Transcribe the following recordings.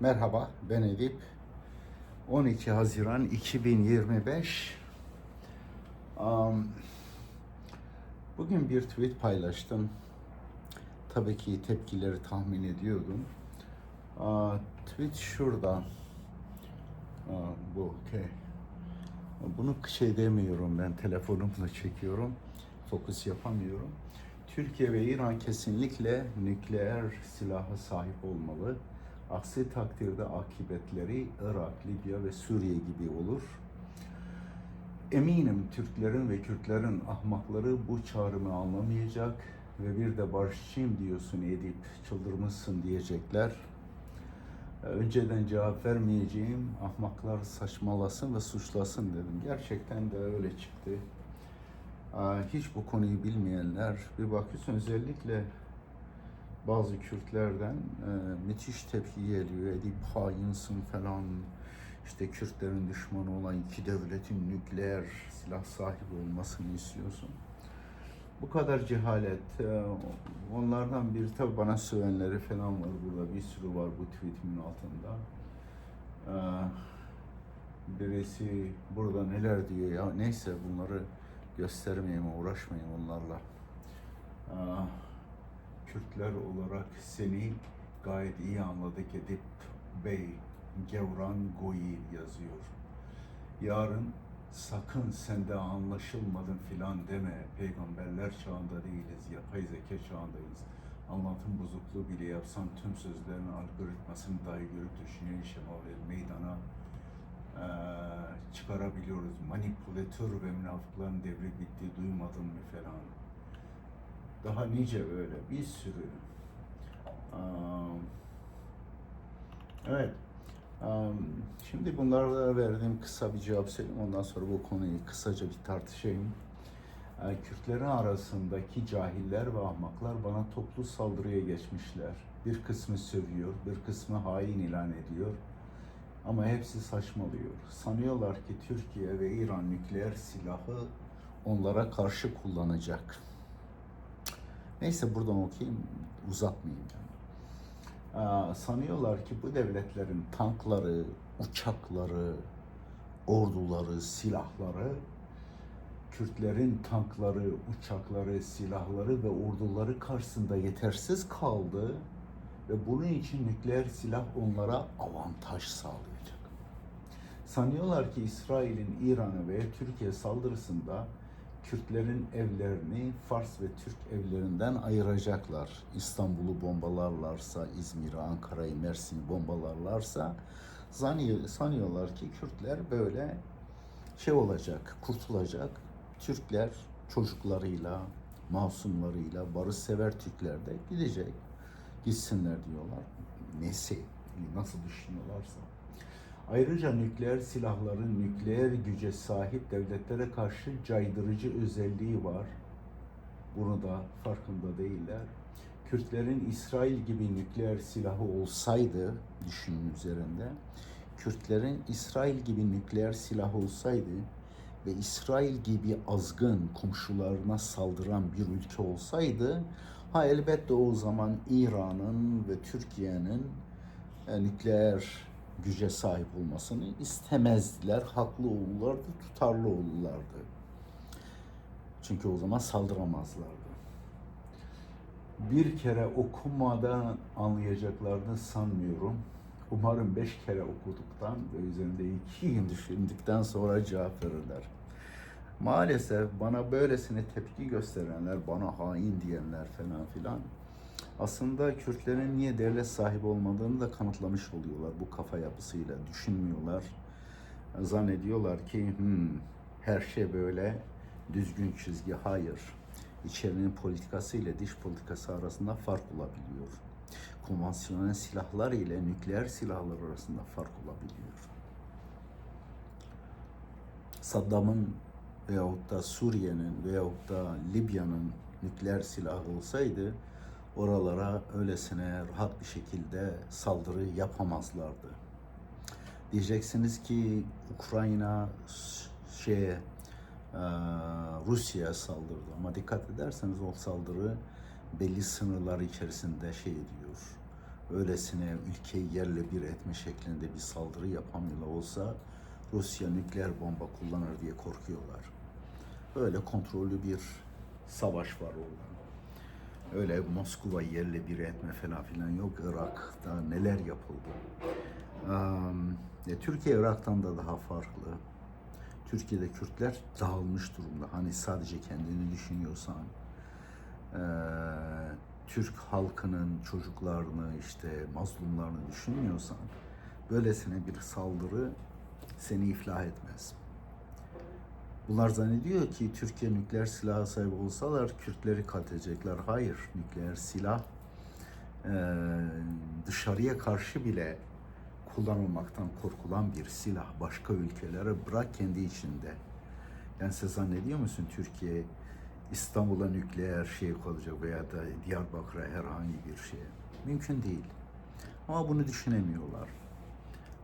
Merhaba, ben Edip. 12 Haziran 2025. Am, bugün bir tweet paylaştım. Tabii ki tepkileri tahmin ediyordum. Aa, tweet şurada. Aa, bu okey. Bunu şey demiyorum ben telefonumla çekiyorum. Fokus yapamıyorum. Türkiye ve İran kesinlikle nükleer silaha sahip olmalı. Aksi takdirde akıbetleri Irak, Libya ve Suriye gibi olur. Eminim Türklerin ve Kürtlerin ahmakları bu çağrımı anlamayacak ve bir de barışçıyım diyorsun Edip, çıldırmışsın diyecekler. Önceden cevap vermeyeceğim, ahmaklar saçmalasın ve suçlasın dedim. Gerçekten de öyle çıktı. Hiç bu konuyu bilmeyenler bir bakıyorsun özellikle bazı Kürtlerden e, müthiş tepki geliyor. Edip hainsin falan. İşte Kürtlerin düşmanı olan iki devletin nükleer silah sahibi olmasını istiyorsun. Bu kadar cehalet. e, Onlardan bir tabi bana sövenleri falan var burada. Bir sürü var bu tweetimin altında. E, Birisi burada neler diyor ya neyse bunları göstermeyeyim, uğraşmayayım onlarla. Aa, Kürtler olarak seni gayet iyi anladık Edip Bey, Gevran Goyi yazıyor. Yarın sakın sende anlaşılmadın filan deme. Peygamberler çağında değiliz, yapay zeka çağındayız. Anlatım bozukluğu bile yapsan tüm sözlerin algoritmasını dahi görüp düşünen şemavel meydana eee, çıkarabiliyoruz. Manipülatör ve münafıkların devri bitti duymadın mı falan. Daha nice öyle bir sürü. Evet. Şimdi bunlara verdiğim kısa bir cevap söyleyeyim. Ondan sonra bu konuyu kısaca bir tartışayım. Kürtlerin arasındaki cahiller ve ahmaklar bana toplu saldırıya geçmişler. Bir kısmı sövüyor, bir kısmı hain ilan ediyor. Ama hepsi saçmalıyor. Sanıyorlar ki Türkiye ve İran nükleer silahı onlara karşı kullanacak. Neyse buradan okuyayım, uzatmayayım yani. Aa, sanıyorlar ki bu devletlerin tankları, uçakları, orduları, silahları Kürtlerin tankları, uçakları, silahları ve orduları karşısında yetersiz kaldı ve bunun için nükleer silah onlara avantaj sağlayacak. Sanıyorlar ki İsrail'in İran'a veya Türkiye saldırısında Kürtlerin evlerini Fars ve Türk evlerinden ayıracaklar. İstanbul'u bombalarlarsa, İzmir'i, Ankara'yı, Mersin'i bombalarlarsa sanıyorlar ki Kürtler böyle şey olacak, kurtulacak. Türkler çocuklarıyla, masumlarıyla, barışsever Türkler de gidecek. Gitsinler diyorlar. Nesi, nasıl düşünüyorlarsa. Ayrıca nükleer silahların nükleer güce sahip devletlere karşı caydırıcı özelliği var. Bunu da farkında değiller. Kürtlerin İsrail gibi nükleer silahı olsaydı, düşünün üzerinde, Kürtlerin İsrail gibi nükleer silahı olsaydı ve İsrail gibi azgın komşularına saldıran bir ülke olsaydı, ha elbette o zaman İran'ın ve Türkiye'nin e, nükleer güce sahip olmasını istemezdiler, haklı olurlardı, tutarlı olurlardı. Çünkü o zaman saldıramazlardı. Bir kere okumadan anlayacaklarını sanmıyorum. Umarım beş kere okuduktan ve üzerinde iki gün düşündükten sonra cevap verirler. Maalesef bana böylesine tepki gösterenler, bana hain diyenler falan filan aslında Kürtlerin niye devlet sahibi olmadığını da kanıtlamış oluyorlar bu kafa yapısıyla. Düşünmüyorlar. Zannediyorlar ki "Hmm, her şey böyle düzgün çizgi. Hayır. İçerinin politikası ile dış politikası arasında fark olabiliyor. Konvansiyonel silahlar ile nükleer silahlar arasında fark olabiliyor. Saddam'ın veyahut da Suriye'nin veyahut da Libya'nın nükleer silahı olsaydı oralara öylesine rahat bir şekilde saldırı yapamazlardı. Diyeceksiniz ki Ukrayna şeye e, Rusya'ya saldırdı ama dikkat ederseniz o saldırı belli sınırlar içerisinde şey ediyor. öylesine ülkeyi yerle bir etme şeklinde bir saldırı yapamıyorlar olsa Rusya nükleer bomba kullanır diye korkuyorlar. Öyle kontrollü bir savaş var orada. Öyle Moskova yerle bir etme falan filan yok. Irak'ta neler yapıldı. E, Türkiye Irak'tan da daha farklı. Türkiye'de Kürtler dağılmış durumda. Hani sadece kendini düşünüyorsan, eee, Türk halkının çocuklarını işte mazlumlarını düşünmüyorsan, böylesine bir saldırı seni iflah etmez. Bunlar zannediyor ki Türkiye nükleer silah sahibi olsalar Kürtleri katlecekler. Hayır, nükleer silah eee, dışarıya karşı bile kullanılmaktan korkulan bir silah. Başka ülkelere bırak kendi içinde. Yani sen zannediyor musun Türkiye İstanbul'a nükleer şey koyacak veya da Diyarbakır'a herhangi bir şey? Mümkün değil. Ama bunu düşünemiyorlar.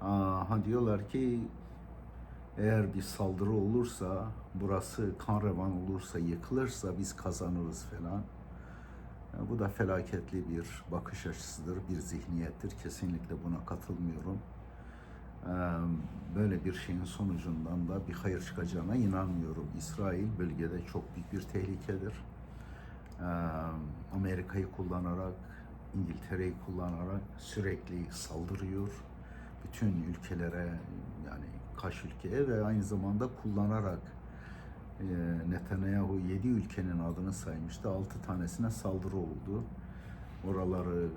Aa, ha diyorlar ki eğer bir saldırı olursa, burası kan revan olursa, yıkılırsa biz kazanırız falan. Ya bu da felaketli bir bakış açısıdır, bir zihniyettir. Kesinlikle buna katılmıyorum. Ee, Böyle bir şeyin sonucundan da bir hayır çıkacağına inanmıyorum. İsrail bölgede çok büyük bir tehlikedir. Ee, Amerika'yı kullanarak, İngiltere'yi kullanarak sürekli saldırıyor. Bütün ülkelere yani kaç ülkeye ve aynı zamanda kullanarak e, Netanyahu 7 ülkenin adını saymıştı. 6 tanesine saldırı oldu. Oraları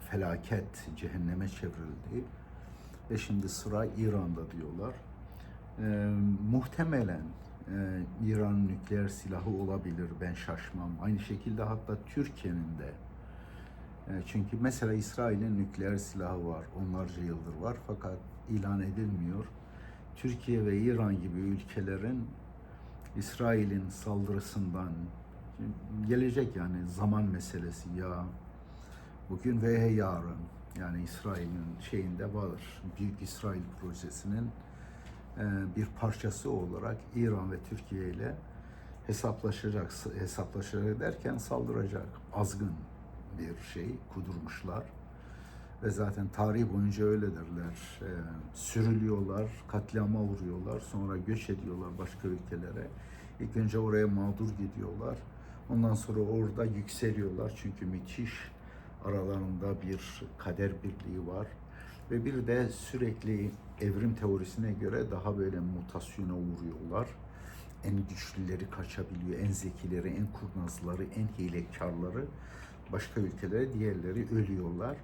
felaket, cehenneme çevrildi. Ve şimdi sıra İran'da diyorlar. E, muhtemelen e, İran nükleer silahı olabilir. Ben şaşmam. Aynı şekilde hatta Türkiye'nin de. E, çünkü mesela İsrail'in nükleer silahı var. Onlarca yıldır var. Fakat ilan edilmiyor. Türkiye ve İran gibi ülkelerin İsrail'in saldırısından gelecek yani zaman meselesi ya bugün veya yarın yani İsrail'in şeyinde var. Büyük İsrail projesinin e, bir parçası olarak İran ve Türkiye ile hesaplaşacak, hesaplaşacak derken saldıracak. Azgın bir şey kudurmuşlar. Ve zaten tarih boyunca öyledirler. E, sürülüyorlar, katliama vuruyorlar, sonra göç ediyorlar başka ülkelere. İlk önce oraya mağdur gidiyorlar. Ondan sonra orada yükseliyorlar çünkü müthiş aralarında bir kader birliği var. Ve bir de sürekli evrim teorisine göre daha böyle mutasyona uğruyorlar. En güçlüleri kaçabiliyor, en zekileri, en kurnazları, en hilekarları başka ülkelere, diğerleri ölüyorlar.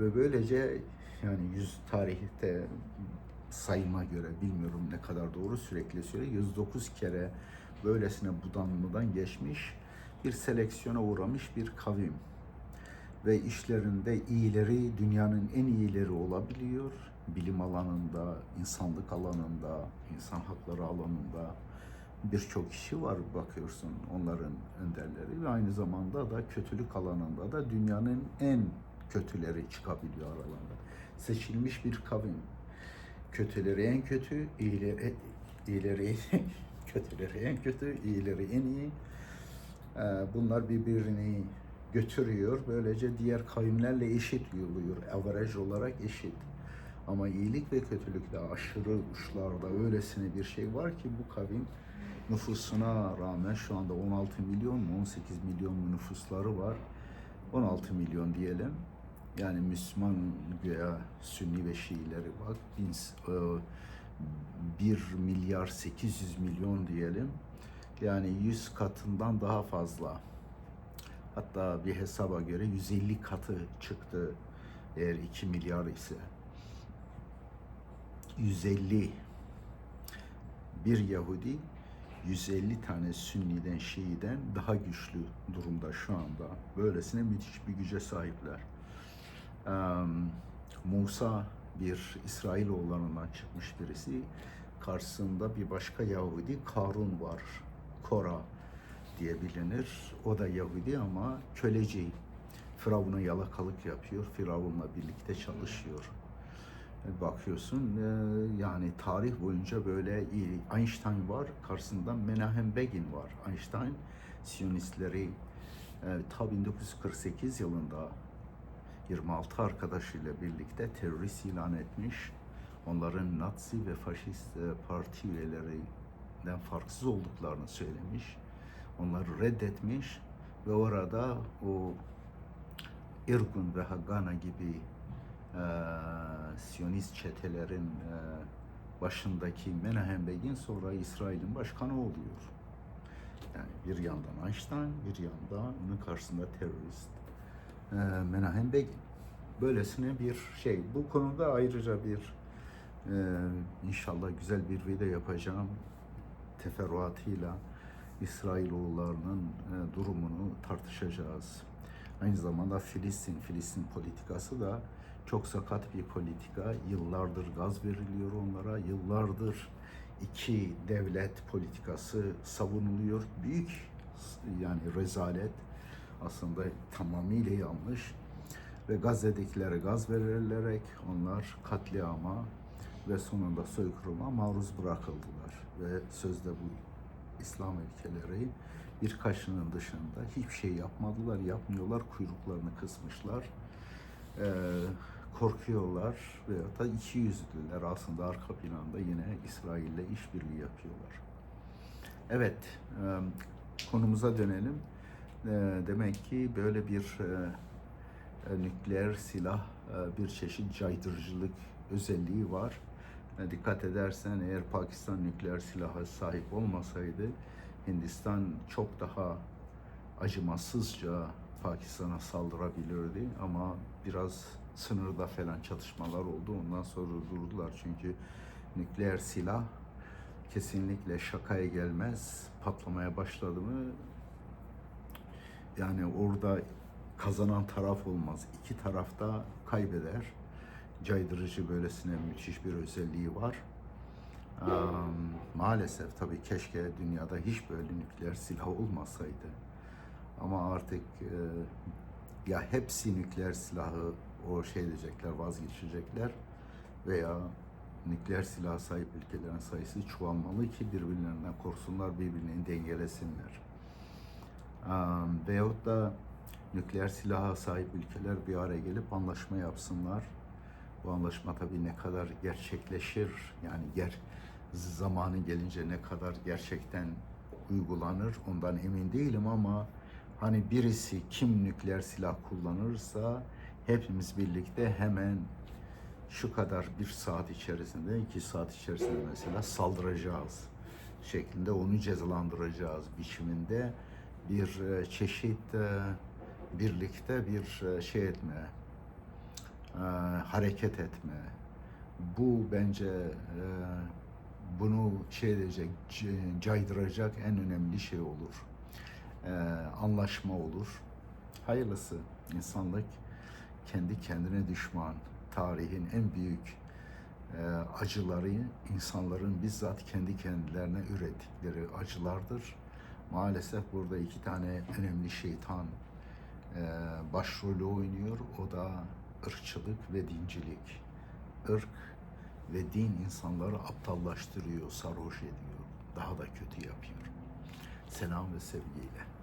Ve böylece yani yüz tarihte sayıma göre bilmiyorum ne kadar doğru sürekli söylüyor. 109 kere böylesine budanmadan geçmiş bir seleksiyona uğramış bir kavim ve işlerinde iyileri dünyanın en iyileri olabiliyor. Bilim alanında, insanlık alanında, insan hakları alanında birçok kişi var bakıyorsun onların önderleri ve aynı zamanda da kötülük alanında da dünyanın en kötüleri çıkabiliyor aralarında. Seçilmiş bir kavim. Kötüleri en kötü, iyileri, iyileri kötüleri en kötü, iyileri en iyi. Ee, Bunlar birbirini götürüyor. Böylece diğer kavimlerle eşit yürüyor. Averaj olarak eşit. Ama iyilik ve kötülükte aşırı uçlarda öylesine bir şey var ki bu kavim nüfusuna rağmen şu anda 16 milyon mu 18 milyon mu nüfusları var. 16 milyon diyelim. Yani Müslüman veya Sünni ve Şiileri bak. E, 1 milyar 800 milyon diyelim. Yani 100 katından daha fazla. Hatta bir hesaba göre 150 katı çıktı eğer 2 milyar ise. 150 bir Yahudi 150 tane Sünni'den, Şii'den daha güçlü durumda şu anda. Böylesine müthiş bir güce sahipler. Musa bir İsrailoğullarından çıkmış birisi. Karşısında bir başka Yahudi Karun var. Kora diye bilinir. O da Yahudi ama köleci. Firavun'a yalakalık yapıyor. Firavun'la birlikte çalışıyor. E, Bakıyorsun e, yani tarih boyunca böyle. Einstein var, karşısında Menahem Begin var. Einstein Siyonistleri e, ta 1948 yılında 26 arkadaşıyla birlikte terörist ilan etmiş. Onların Nazi ve faşist e, parti üyelerinden farksız olduklarını söylemiş. Onları reddetmiş ve orada o Irgun ve Haganah gibi e, Siyonist çetelerin e, başındaki Menahem Begin sonra İsrail'in başkanı oluyor. Yani bir yandan Einstein, bir yanda onun karşısında terörist Menahem Begin. Böylesine bir şey. Bu konuda ayrıca bir e, inşallah güzel bir video yapacağım teferruatıyla İsrailoğullarının e, durumunu tartışacağız. Aynı zamanda Filistin, Filistin politikası da çok sakat bir politika. Yıllardır gaz veriliyor onlara, yıllardır iki devlet politikası savunuluyor. Büyük yani rezalet aslında tamamıyla yanlış ve Gazze'dekilere gaz verilerek onlar katliama ve sonunda soykırıma maruz bırakıldılar ve sözde bu İslam ülkeleri birkaçının dışında hiçbir şey yapmadılar, yapmıyorlar, kuyruklarını kısmışlar. Ee, korkuyorlar veyahut da iki yüzlüler aslında arka planda yine İsrail'le işbirliği yapıyorlar. Evet, e, konumuza dönelim. E, demek ki böyle bir e, e, nükleer silah e, bir çeşit caydırıcılık özelliği var. Dikkat edersen eğer Pakistan nükleer silaha sahip olmasaydı Hindistan çok daha acımasızca Pakistan'a saldırabilirdi ama biraz sınırda falan çatışmalar oldu. Ondan sonra durdular çünkü nükleer silah kesinlikle şakaya gelmez. Patlamaya başladı mı yani orada kazanan taraf olmaz. İki taraf da kaybeder. Caydırıcı böylesine müthiş bir özelliği var. Am, maalesef tabii keşke dünyada hiç böyle nükleer silah olmasaydı. Ama artık e, ya hepsi nükleer silahı o şey diyecekler, vazgeçecekler veya nükleer silah sahip ülkelerin sayısı çoğalmalı ki birbirlerinden korsunlar, birbirini dengelesinler. Veyahut da nükleer silaha sahip ülkeler bir araya gelip anlaşma yapsınlar. Bu anlaşma tabii ne kadar gerçekleşir, yani ger zamanı gelince ne kadar gerçekten uygulanır ondan emin değilim ama hani birisi kim nükleer silah kullanırsa hepimiz birlikte hemen şu kadar bir saat içerisinde, iki saat içerisinde mesela saldıracağız şeklinde onu cezalandıracağız biçiminde bir e, çeşit e, birlikte bir e, şey etme, hareket etme. Bu bence bunu şey edecek, caydıracak en önemli şey olur. Anlaşma olur. Hayırlısı insanlık kendi kendine düşman. Tarihin en büyük acıları insanların bizzat kendi kendilerine ürettikleri acılardır. Maalesef burada iki tane önemli şeytan e, başrolü oynuyor. O da ırkçılık ve dincilik. Irk ve din insanları aptallaştırıyor, sarhoş ediyor. Daha da kötü yapıyor. Selam ve sevgiyle.